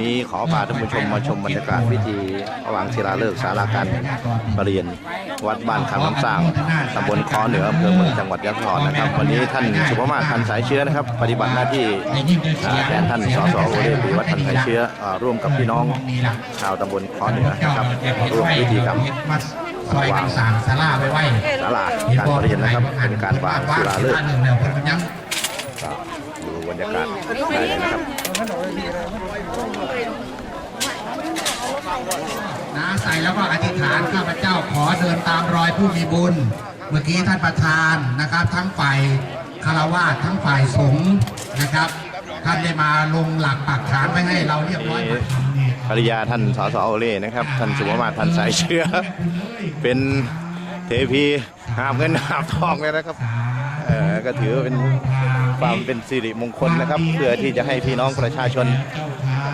มีขอพาท่านผู้ชมมาชมบรรยากาศพิธีระหว่างศิลาฤกษ์สาราการประเรียน วัดบ้านคำน้ำสร้างตำบลคอเหนืออำเภอเมืองจังหวัดยะโสธรนะครับ วันนี้ท่านสุภมาศพันสายเชื้อนะครับ ปฏิบัติหน้าที่แทนท่านสสโอเดปีวัดพันสายเชื้อร่วมกับพี่น้องชาวตำบลคอเหนือนะครับร่วมพิธีกรรมซอยกันสางศาลาไว้ไว้ศาลาการประเรียนนะครับเป็นการวางศิลาฤกษ์ดูบรรยากาศได้เลยนะครับ นะใส่แล้วก็อธิษฐานข้าพเจ้าขอเดินตามรอยผู้มีบุญ เมื่อกี้ท่านประธานนะครับ ทั้งฝ่ายคารวาสทั้งฝ่ายสงฆ์นะครับ ท่านได้มาลงหลักปักฐานไว้ให้เราเรียบร้อยภริยาท่านสสโอเล่นะครับ ท่านสุภมาศพันธ์สายเชื้อ เป็นเทพีหาบเงินหาบทองเลยนะครับ เออก็ถือเป็น ความเป็นสิริมงคลนะครับ เพื่อที่จะให้พี่น้องประชาชน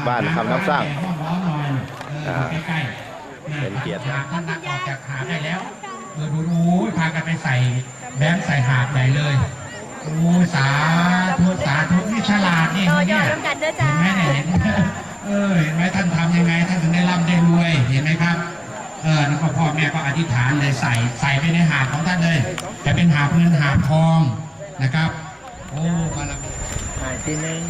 บ้านคำน้ำสร้างอ่าเป็นเกียรติท่านนักออกจากหาบได้แล้วเออดูดูพากันไปใส่แบงค์ใส่หาบใหญ่เลยโอ้สาธุสาธุนี่ฉลาดนี่โยคนโย่เนี่ยน้ำกันเด้อจ้าเห็นไหมเนี่ยเห็นไหมเออเห็นไหมท่านทำยังไงท่านถึงได้ร่ำได้รวยเห็นไหมครับเออแล้วก็พ่อแม่ก็อธิษฐานเลยใส่ใส่ไปในหาบของท่านเลย จะเป็นหาบเงินหาบทองนะครับ โอ้บารมีถ่ายทีนึง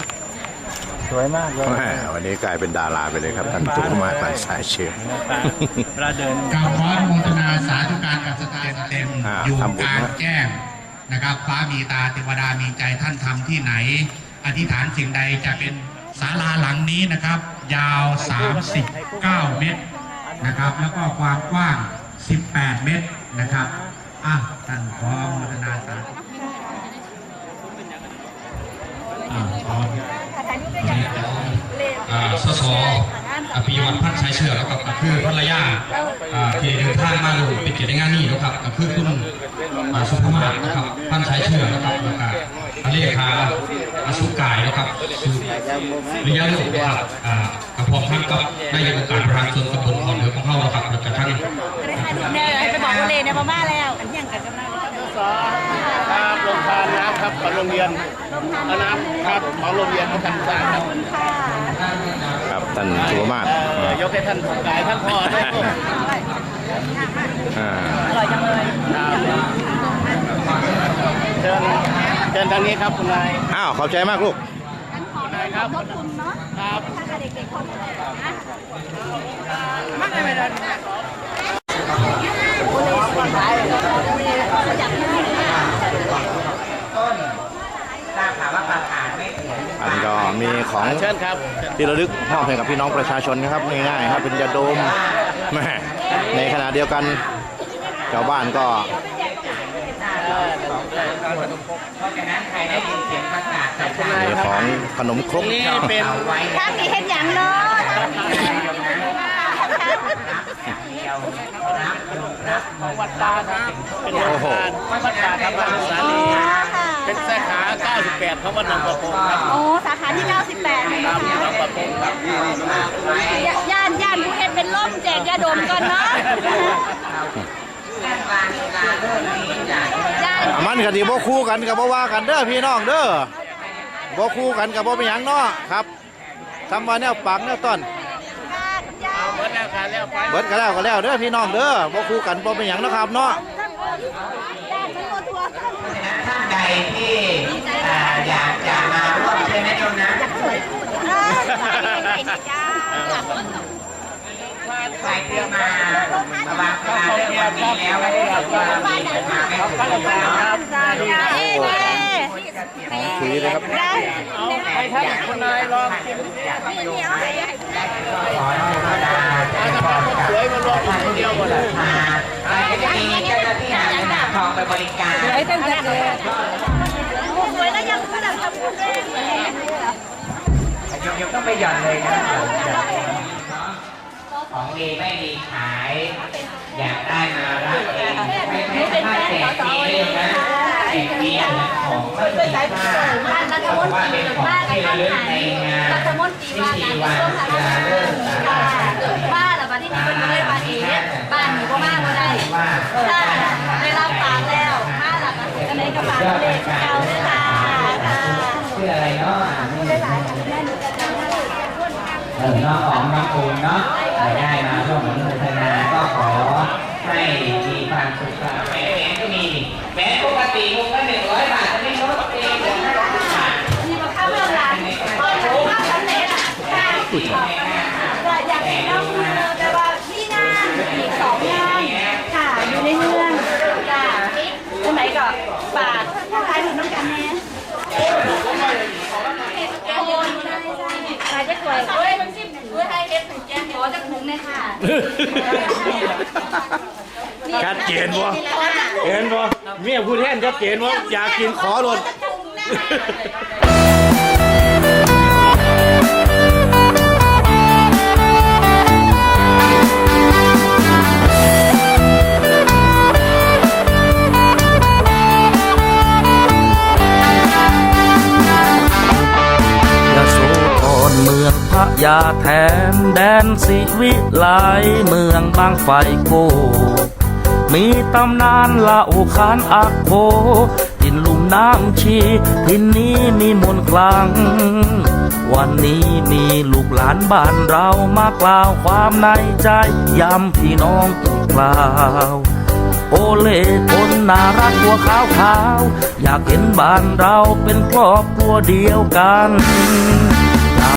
สวยมากเลยแม่วันนี้กลายเป็นดาราไปเลยครับท่านสุภมาศพันสายเชื้อเวลาเดินกล่าวขออนุโมทนาสาธุการกับสตาร์เต็มอยู่กลางแจ้งนะครับฟ้ามีตาเทวดามีใจท่านทำที่ไหน อธิษฐานสิ่งใดจะเป็นศาลาหลังนี้นะครับ ยาว 39 เมตรนะครับ แล้วก็ความกว้าง 18 เมตรนะครับอะท่านขออนุโมทนาสาธุอ่าขอ อ่า สสอภิวัตพัฒน์ชัยเชื่อแล้วก็คือภรรยาที่เดินทางมาลงเป็นเกียรติงานนี้นะครับคือคุณสุภมาศนะครับพันชัยเชื่อนะครับแล้วก็เลขาอาสุกายนะครับสุริยะลูกครับกระพร้อมทั้งกับนายกองค์การบริหารส่วนตำบลคอนเหนือของเขานะครับแล้วก็ทั้งเนี่ยไปบอกว่าเลยเนี่ยมาม่าแล้วอันยังกันกันมา ครับโรงทานน้ำ ครับของโรงเรียนเอาน้ำครับของโรงเรียนของการศึกษาครับครับท่านสุภมาศเอ่อยกให้ท่านกายท่านพ่อด้วยอ่าอร่อยจังเลยเชิญเชิญทางนี้ครับคุณนายอ้าวขอบใจมากลูก คุณนายครับขอบคุณเนาะครับ ถ้าเด็กๆคนนะ อันนี้ก็ มีของเชิญครับที่ระลึกมอบให้กับพี่น้องประชาชนนะครับง่ายๆครับเป็นยาดมแม่ในขณะเดียวกันชาวบ้านก็มีของขนมครกนี่เป็นถ้ามีเห็นอย่างเนาะวัดตาครับเป็นโรงทานวัดตาธรรมสาอ๋อลีค่ะ เป็นสาขา 98ของวัดหนองประพงครับโอ้สาขาที่ 98เลยคนะรับหนคะองประพงครับย่านย่านผู้เฮ็ดเป็นล่มแจกยาดมก่อนเนาะย่านมันก็สิบ่คู่กันกับบ่ว่ากันเด้อพี่น้องเด้อบ่คู่กันกับบ่เป็นหยังเนาะครับทำมาแนวปังแนวต้นย่านเมื่อแล้วค่ะแล้วไปเบิดก็แล้วก็แล้วเด้อพี่น้องเด้อบ่คู่กันบ่เป็นหยังเนาะครับเนาะ ย่านมันโมทัวร์ ใครที่อยากจะมาร่วมใช่ไหมโยมนะเออใส่ในจ้าใครที่มามาวางเวลาเรื่องวันนี้แล้วก็มามีมาไม่ถึงเนะครับ คุยเลยครับได้ให้ท่านคุณนายลองชิมมีเหนียวให้ขออนุโมทนาอาสภาพสวยมารวมอยู่คนเดียวหมดเลยจะมีเจ้าหน้าที่หาเงินทองไปบริการสวยตั้งแต่เลยสวยแล้วยังไม่ได้ทำบุญเลยโยมโยมต้องไปหย่อนเลยนะของดีไม่ดีขาย อยากได้มารับเองไม่ไม่ใช่แจกฟรีเลยนะแจกฟรี ของไม่มีค่าบ้านรัฐมนตว่ารีเป็นบ้านที่ระลึกในงานรัฐมนตรีพิว่าธีการวันกระทรวงสาธารณสุขบ้านละบ้านที่นี่มันเลยบ้านนี้บ้านหนูก็มากก็ได้ได้ได้รับฝากแล้วห้าหลักอันนี้ก็ฝากเลยเจ้าด้วยค่ะค่ะชื่ออะไรเนาะได้หลายค่ะแม่หนูจะจำได้เออน้องของน้องปูนเนาะได้มาร่วมอนุโมทนาก็ขอให้มีความสุขครับแหวนก็มีแหวนปกติวงละหนึ่งร้อยบาท ค่ะแต่อยากเห็นน้องมือแต่ว่ามีงานอีกสองงานค่ะอยู่ในเมืองค่ะสมัยก่อนฝากขายถึงน้ำกันแน่โอนใช่ใช่ขายจะสวยเฮ้ยมันซิมเฮ้ยให้เฮ็ดถึงแกงขอจากถุงเลยค่ะชัดเจนวะเห็นวะเมียพูดแทนชัดเจนวะอยากกินขอรถ องพระยาแทนแดนสิวิไลเมืองบางไฟโก มีตำนานเล่าขานอักโคทินลุ่มน้ำชีทินนี้มีมนคลัง วันนี้มีลูกหลานบ้านเรามากล่าวความในใจย้ำพี่น้องอีกคราวโอเล่คนน่ารักตัวขาวขาว อยากเห็นบ้านเราเป็นครอบครัวเดียวกัน